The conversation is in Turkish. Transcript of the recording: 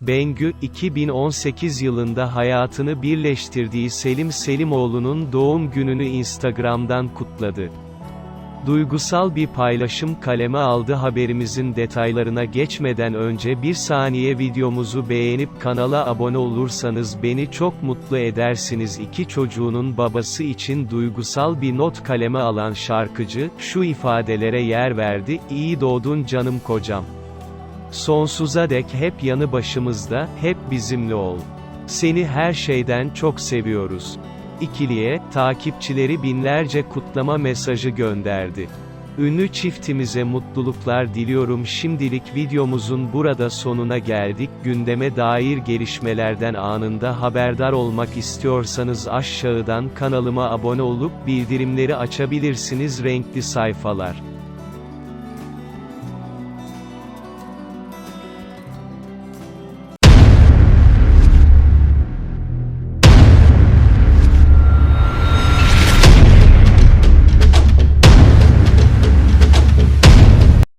Bengü, 2018 yılında hayatını birleştirdiği Selim Selimoğlu'nun doğum gününü Instagram'dan kutladı. Duygusal bir paylaşım kaleme aldı haberimizin detaylarına geçmeden önce bir saniye videomuzu beğenip kanala abone olursanız beni çok mutlu edersiniz. İki çocuğunun babası için duygusal bir not kaleme alan şarkıcı, şu ifadelere yer verdi, iyi doğdun canım kocam. Sonsuza dek hep yanı başımızda, hep bizimle ol. Seni her şeyden çok seviyoruz. İkiliye, takipçileri binlerce kutlama mesajı gönderdi. Ünlü çiftimize mutluluklar diliyorum şimdilik videomuzun burada sonuna geldik. Gündeme dair gelişmelerden anında haberdar olmak istiyorsanız aşağıdan kanalıma abone olup bildirimleri açabilirsiniz renkli sayfalar.